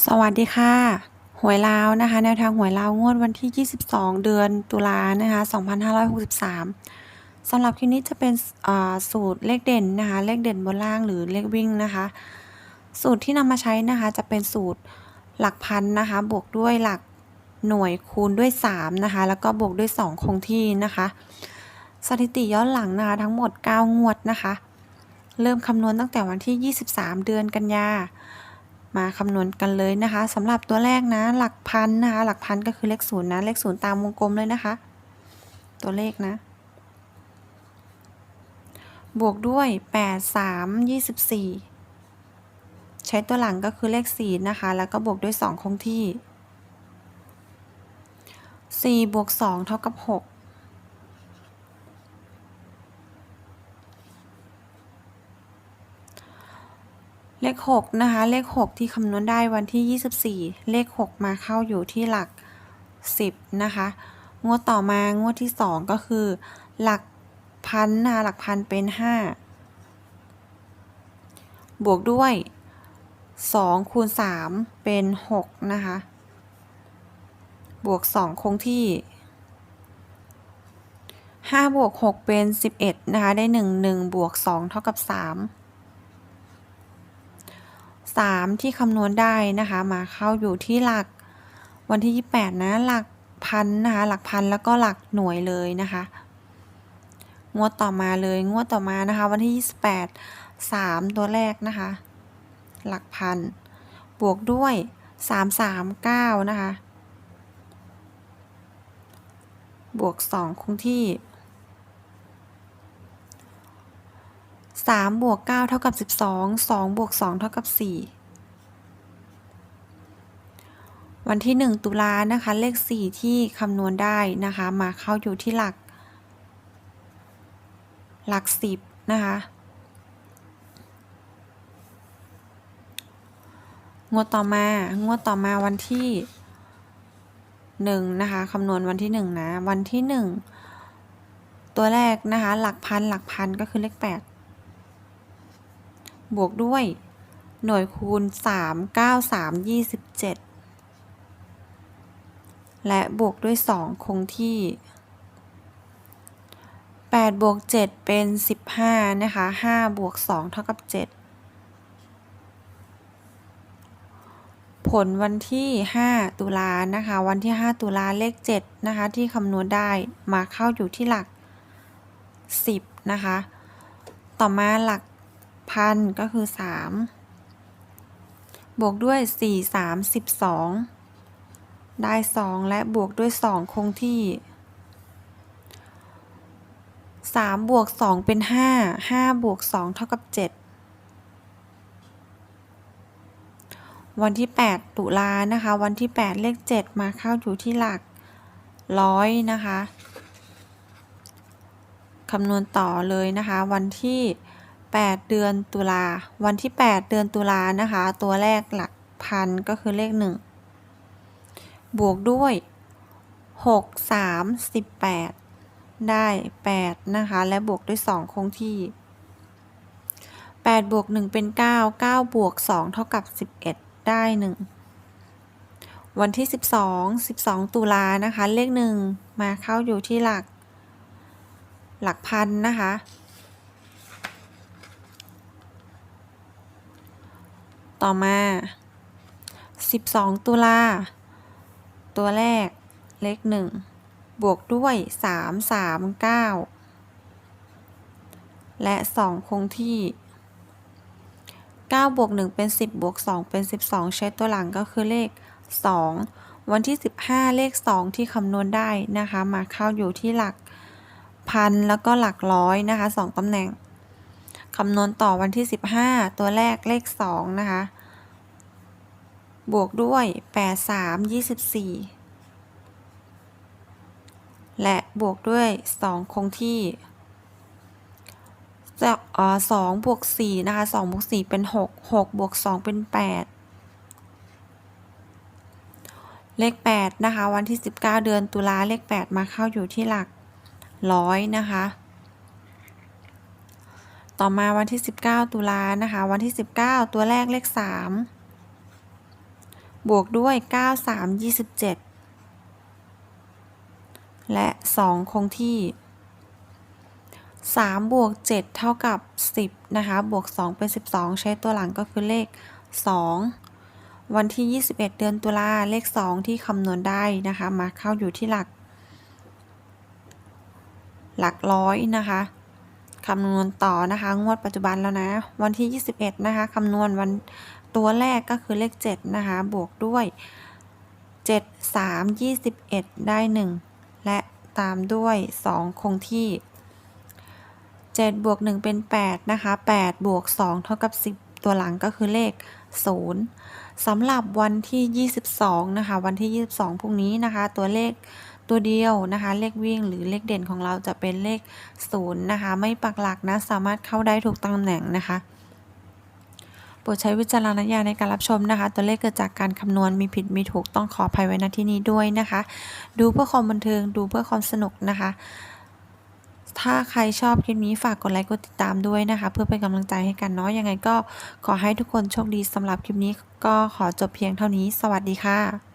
สวัสดีค่ะ หวยลาวนะคะ แนวทางหวยลาวงวดวันที่ 22 เดือนตุลานะคะ 2563สำหรับคลิปนี้จะเป็นอ่าสูตรเลขเด่นนะคะ เลขเด่นบนล่างหรือเลขวิ่งนะคะ สูตรที่นำมาใช้นะคะ จะเป็นสูตรหลักพันนะคะ บวกด้วยหลักหน่วยคูณด้วย 3 นะคะ แล้วก็บวกด้วย 2 คงที่นะคะ สถิติย้อนหลังนะคะ ทั้งหมด 9 งวดนะคะ เริ่มคำนวณตั้งแต่วันที่ 23 เดือนกันยา มาคำนวณกันเลยนะคะสำหรับตัวแรกนะ หลักพันนะคะ หลักพันก็คือเลขศูนย์นะ เลขศูนย์ตามวงกลมเลยนะคะ ตัวเลขนะ บวกด้วย 8 3 24 ใช้ตัวหลังก็คือเลข4นะคะ แล้วก็บวกด้วย 2 คงที่ 4 บวก 2 เท่ากับ 6 เลข 6 นะคะ เลข 6 ที่คำนวณได้วันที่ 24 เลข 6 มาเข้าอยู่ที่หลัก 10 นะคะ งวดต่อมางวดที่ 2 ก็คือ หลักพันนะคะหลักพันเป็น 5 บวกด้วย 2 คูณ 3 เป็น 6 นะคะ บวก 2 คงที่ 5 บวก 6 เป็น 11 นะคะ ได้ 1 1 บวก 2 เท่ากับ 3 3 ที่คำนวณได้นะคะ มาเข้าอยู่ที่หลักวันที่ 28 นะ หลักพันนะคะ หลักพันแล้วก็หลักหน่วยเลยนะคะ งวดต่อมาเลย งวดต่อมานะคะ วันที่ 28 3 ตัวแรกนะคะ หลักพัน บวกด้วย 3 3 9 นะคะ บวก 2 คงที่ 3บวก9เท่ากับ12 2บวก2เท่ากับ 4 วันที่ 1 ตุลานะคะ เลข 4 ที่คำนวณได้นะคะ มาเข้าอยู่ที่หลัก หลัก 10 นะคะ งวดต่อมา งวดต่อมาวันที่1นะคะคำนวณวันที่ 1 นะ วันที่ 1 ตัวแรกนะคะ หลักพัน หลักพันก็คือเลข 8 บวกด้วย หน่วยคูณ 3 9 3 27 และบวกด้วย 2 คงที่ 8 บวก 7 เป็น 15 นะคะ 5 บวก 2 เท่ากับ 7 ผลวันที่ 5 ตุลานะคะ วันที่ 5 ตุลาเลข 7 นะคะ ที่คำนวณได้มาเข้าอยู่ที่หลัก 10 นะคะ ต่อมาหลัก พันก็คือ 3 บวกด้วย 4 3 12 ได้ 2 และบวกด้วย 2 คงที่ 3 บวก 2 เป็น 5 5 บวก 2 เท่ากับ 7 วันที่ 8 ตุลานะคะ วันที่ 8 เลข 7 มาเข้าอยู่ที่หลักร้อยนะคะคำนวณต่อเลยนะคะ วันที่8 เดือนตุลา วันที่ 8 เดือนตุลานะคะ ตัวแรกหลักพันก็คือเลข 1 บวกด้วย 6 3 18 ได้ 8 นะคะ และบวกด้วย 2 คงที่ 8 บวก 1 เป็น 9 9 บวก 2 เท่ากับ 11 ได้ 1 วันที่ 12 12 ตุลานะคะ เลข 1 มาเข้าอยู่ที่หลัก หลักพันนะคะ ต่อมา 12 ตุลา ตัวแรกเลข1บวกด้วย 3 3 9 และ 2 คงที่ 9 บวก 1 เป็น 10 บวก 2 เป็น 12 ใช้ตัวหลังก็คือเลข 2 วันที่ 15 เลข 2 ที่คำนวณได้นะคะ มาเข้าอยู่ที่หลักพันแล้วก็หลักร้อยนะคะ 2ตำแหน่ง คำนวณต่อวันที่ 15 ตัวแรกเลข 2 นะคะ บวกด้วย 8 3 24 และบวกด้วย 2 คงที่จะเอ่อ2บวก4นะคะ2บวก4เป็น6 6บวก2เป็น8เลข8นะคะ วันที่19เดือนตุลาเลข8มาเข้าอยู่ที่หลักร้อยนะคะ ต่อมาวันที่ 19 ตุลานะคะ วันที่ 19 ตัวแรกเลข 3 บวกด้วย 9 3 27 และ 2 คงที่ 3 บวก 7 เท่ากับ 10 นะคะ บวก 2 เป็น 12 ใช้ตัวหลังก็คือเลข 2 วันที่ 21 เดือนตุลาเลข 2 ที่คำนวณได้นะคะ มาเข้าอยู่ที่หลัก หลักร้อยนะคะ คำนวณต่อนะคะ งวดปัจจุบันแล้วนะ วันที่ 21 นะคะคำนวณวันตัวแรกก็คือเลข 7 นะคะ บวกด้วย 7 3 21 ได้ 1 และตามด้วย 2 คงที่ 7 บวก 1 เป็น 8 นะคะ 8 บวก 2 เท่ากับ 10 ตัวหลังก็คือเลข 0สำหรับวันที่ 22 นะคะ วันที่ 22 พรุ่งนี้นะคะ ตัวเลข ตัวเดียวนะคะ เลขวิ่งหรือเลขเด่นของเราจะเป็นเลข0นะคะ ไม่ปักหลักนะสามารถเข้าได้ทุกตำแหน่งนะคะโปรดใช้วิจารณญาณในการรับชมนะคะ ตัวเลขเกิดจากการคำนวณมีผิดมีถูกต้องขออภัยไว้ณที่นี้ด้วยนะคะ ดูเพื่อความบันเทิงดูเพื่อความสนุกนะคะ ถ้าใครชอบคลิปนี้ฝากกดไลค์กดติดตามด้วยนะคะ เพื่อเป็นกำลังใจให้กันเนาะยังไงก็ขอให้ทุกคนโชคดีสำหรับคลิปนี้ก็ขอจบเพียงเท่านี้ สวัสดีค่ะ